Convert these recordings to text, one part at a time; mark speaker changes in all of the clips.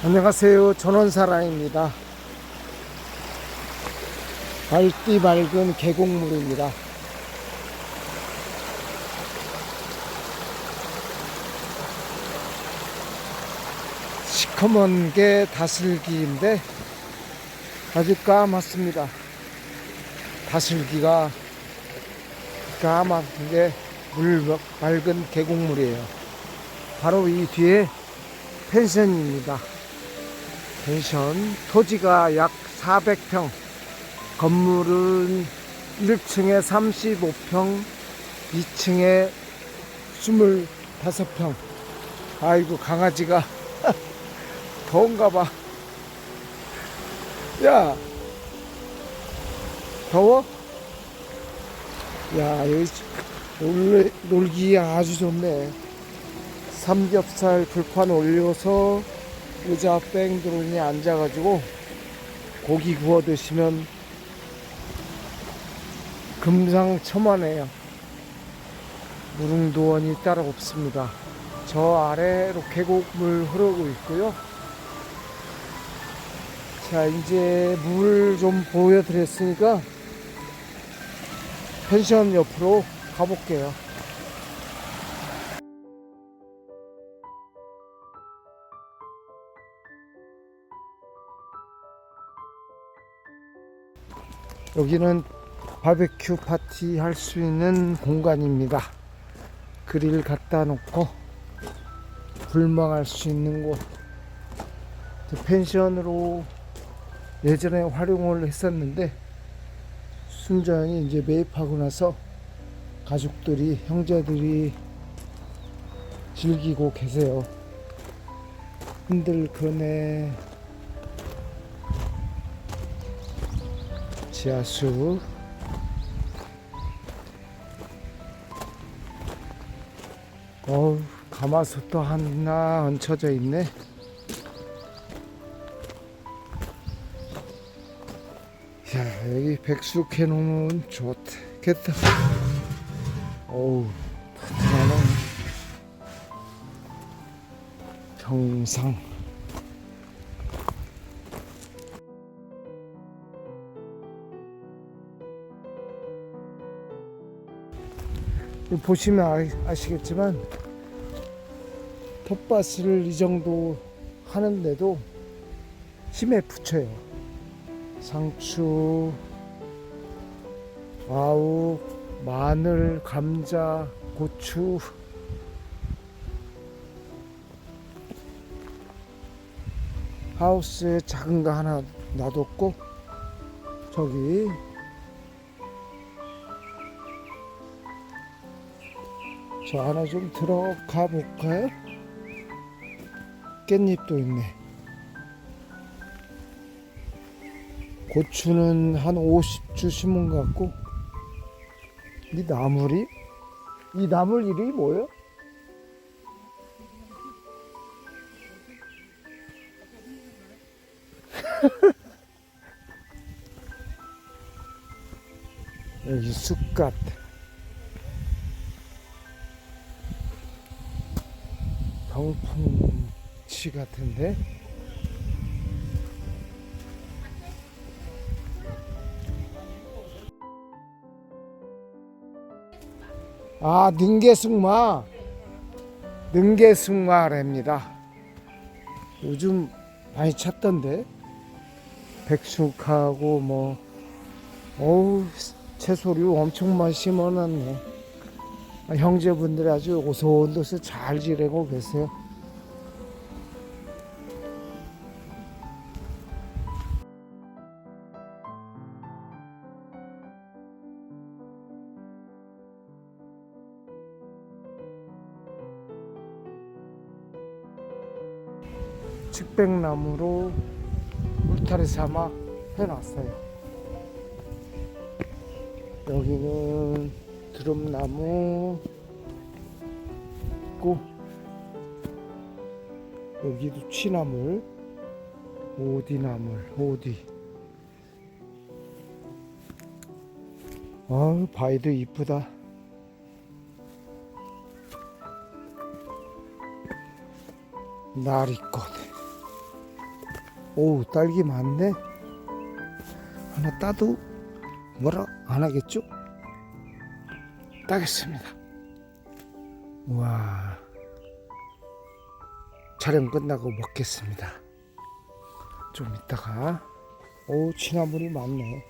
Speaker 1: 안녕하세요. 전원사랑입니다. 밝디 맑은 계곡물입니다. 시커먼 게 다슬기인데 아주 까맣습니다. 다슬기가 까만 게물 맑은 계곡물이에요. 바로 이 뒤에 펜션입니다. 펜션 토지가 약 400평 건물은 1층에 35평 2층에 25평 아이고 강아지가 더운가 봐. 야 더워? 야 여기 놀, 놀기 아주 좋네. 삼겹살 불판 올려서 의자 뺑 들어오니 앉아가지고 고기 구워 드시면 금상첨화네요. 무릉도원이 따로 없습니다. 저 아래로 계곡물 흐르고 있고요. 자, 이제 물 좀 보여드렸으니까 펜션 옆으로 가볼게요. 여기는 바베큐 파티 할 수 있는 공간입니다. 그릴 갖다 놓고 불멍할 수 있는 곳. 펜션으로 예전에 활용을 했었는데 순전히 이제 매입하고 나서 가족들이 형제들이 즐기고 계세요. 흔들 그네 지하수. 어우 가마솥도 하나 얹혀져 있네. 야 여기 백숙해 놓으면 좋겠다. 어우 튼튼하네. 경상 보시면 아- 아시겠지만 텃밭을 이 정도 하는데도 힘에 붙여요. 상추, 아욱, 마늘, 감자, 고추. 하우스에 작은 거 하나 놔뒀고 저기 저 안에 좀 들어가 볼까요? 깻잎도 있네. 고추는 한 50주 심은 것 같고, 이 나물이? 이 나물 이름이 뭐예요? 여기 쑥갓. 병풍치 같은데? 아 능계숙마. 능계숙마랍니다. 요즘 많이 찾던데? 백숙하고 뭐 어우 채소류 엄청 많이 심어놨네. 아, 형제분들이 아주 오손 도서 잘 지내고 계세요. 측백나무로 울타리 삼아 해놨어요. 여기는 드럼나무. 있고. 여기도 취나물. 오디나물 오디. 아 바위도 이쁘다. 나리꽃 오 딸기 많네. 하나 따도 뭐라 안 하겠죠? 따겠습니다. 우와. 촬영 끝나고 먹겠습니다. 좀 이따가. 오 취나물이 많네.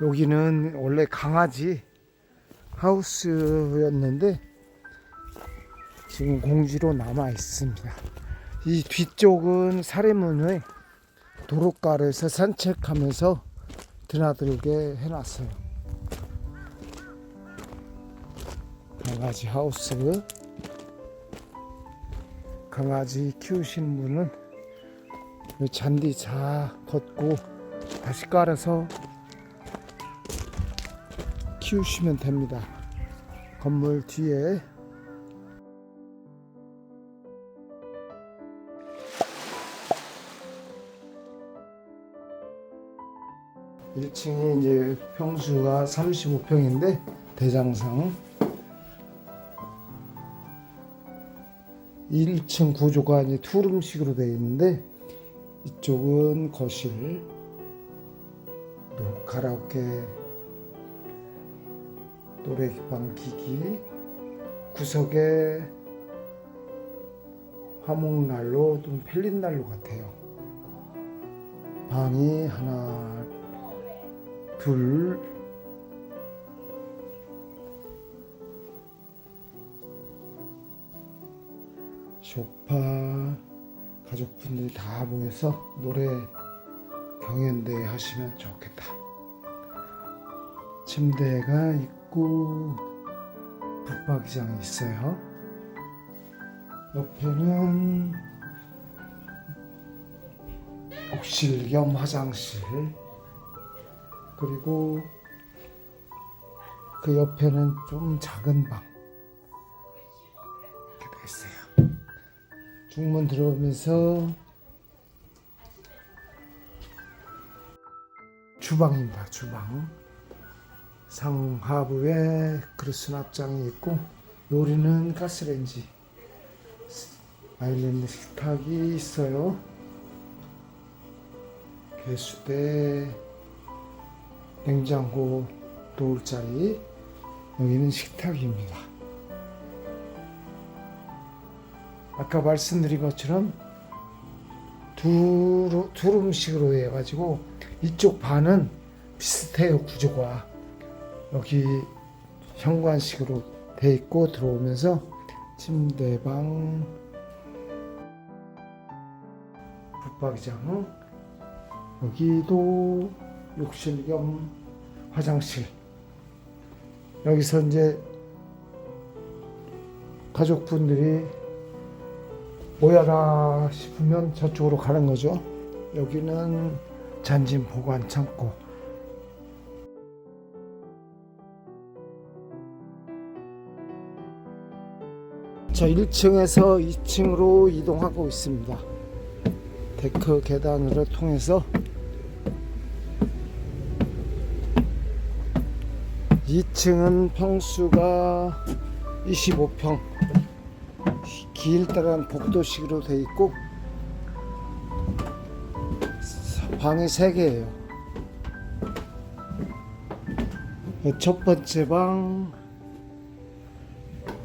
Speaker 1: 여기는 원래 강아지 하우스였는데 지금 공지로 남아 있습니다. 이 뒤쪽은 사례문에 도로가에서 산책하면서 드나들게 해놨어요. 강아지 하우스. 강아지 키우시는 분은 이 잔디 자 걷고 다시 깔아서 키우시면 됩니다. 건물 뒤에 1층이 이제 평수가 35평인데 대장상 1층 구조가 이제 투룸식으로 되어 있는데 이쪽은 거실, 또 가라오케, 노래방 기기, 구석에 화목난로 또는 펠린난로 같아요. 방이 하나, 둘, 소파 가족분들이 다 모여서 노래 경연대 하시면 좋겠다. 침대가 있고 붙박이장이 있어요. 옆에는 옥실 겸 화장실 그리고 그 옆에는 좀 작은 방 중문 들어오면서 주방입니다. 주방 상하부에 그릇 수납장이 있고 요리는 가스레인지 아일랜드 식탁이 있어요. 개수대 냉장고 노을자리 여기는 식탁입니다. 아까 말씀드린 것처럼 두, 두룸식으로 해가지고 이쪽 반은 비슷해요 구조가. 여기 현관식으로 돼 있고 들어오면서 침대방 붙박이장 여기도 욕실 겸 화장실. 여기서 이제 가족분들이 모여라 싶으면 저쪽으로 가는 거죠. 여기는 잔짐 보관 창고. 자 1층에서 2층으로 이동하고 있습니다. 데크 계단으로 통해서 2층은 평수가 25평 길다란 복도식으로 되어 있고 방이 3개예요 첫 번째 방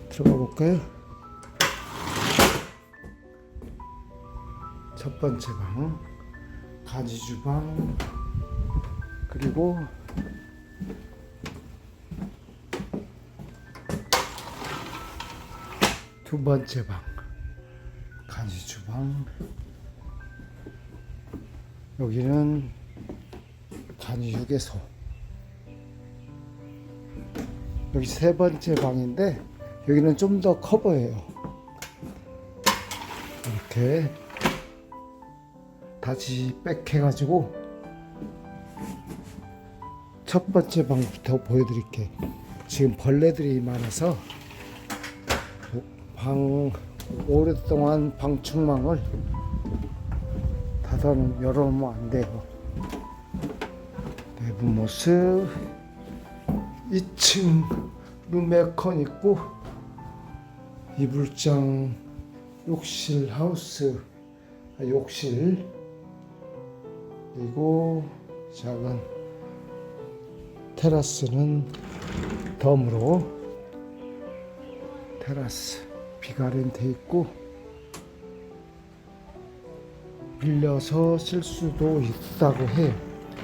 Speaker 1: 들어가 볼까요? 첫 번째 방 가지 주방 그리고 두 번째 방. 간지 주방. 여기는 간이 휴게소. 여기 세 번째 방인데 여기는 좀 더커 보여요. 이렇게 다시 백 해가지고 첫 번째 방부터 보여드릴게 지금 벌레들이 많아서 방 오랫동안 방충망을 닫아 열어놓으면 안 돼요. 내부 모습 2층 룸에컨 있고 이불장 욕실 하우스 욕실 그리고 작은 테라스는 덤으로 테라스 비가렌 돼 있고 빌려서 쓸 수도 있다고 해요.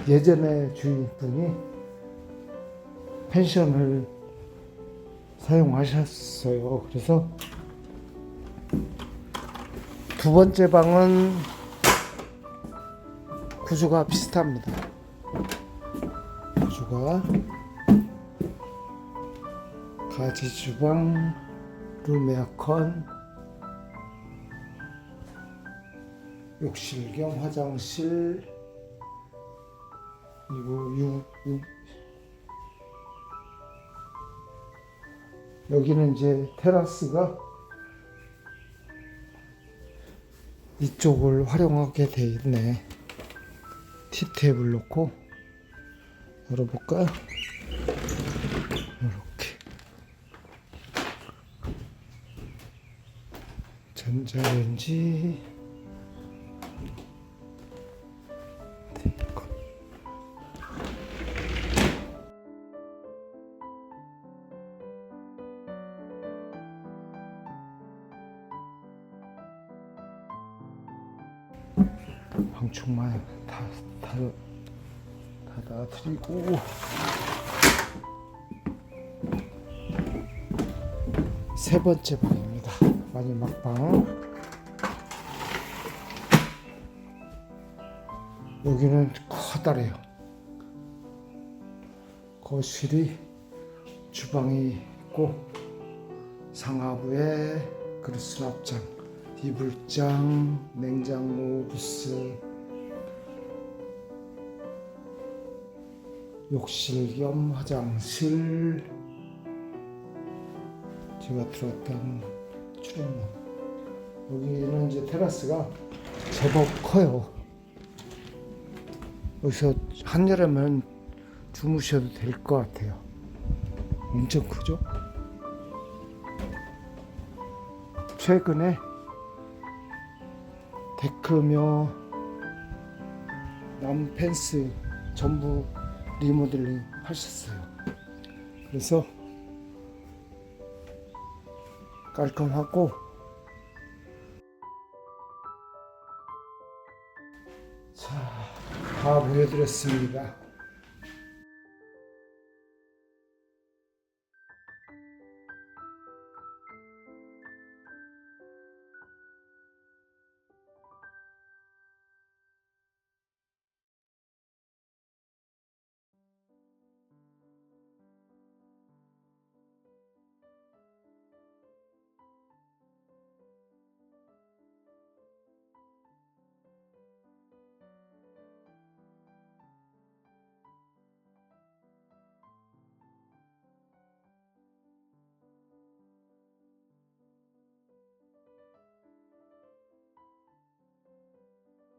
Speaker 1: 예전에 주인분이 펜션을 사용하셨어요. 그래서 두 번째 방은 구조가 비슷합니다. 구조가 가지 주방, 룸 에어컨, 욕실 겸 화장실, 그리고 유, 유 여기는 이제 테라스가 이쪽을 활용하게 돼 있네. 티테이블 놓고 열어볼까요? 이렇게 전자레인지. 방충망 다, 다, 닫아드리고 세 번째 방입니다. 마지막 방. 여기는 커다래요. 거실이 주방이 있고 상하부에 그릇 수납장, 이불장, 냉장고 부스, 욕실 겸 화장실, 제가 출연문. 여기는 이제 테라스가 제법 커요. 여기서 한여름은 주무셔도 될 것 같아요. 엄청 크죠? 최근에 데크며 남 펜스 전부 리모델링 하셨어요. 그래서 깔끔하고 자, 다 보여드렸습니다.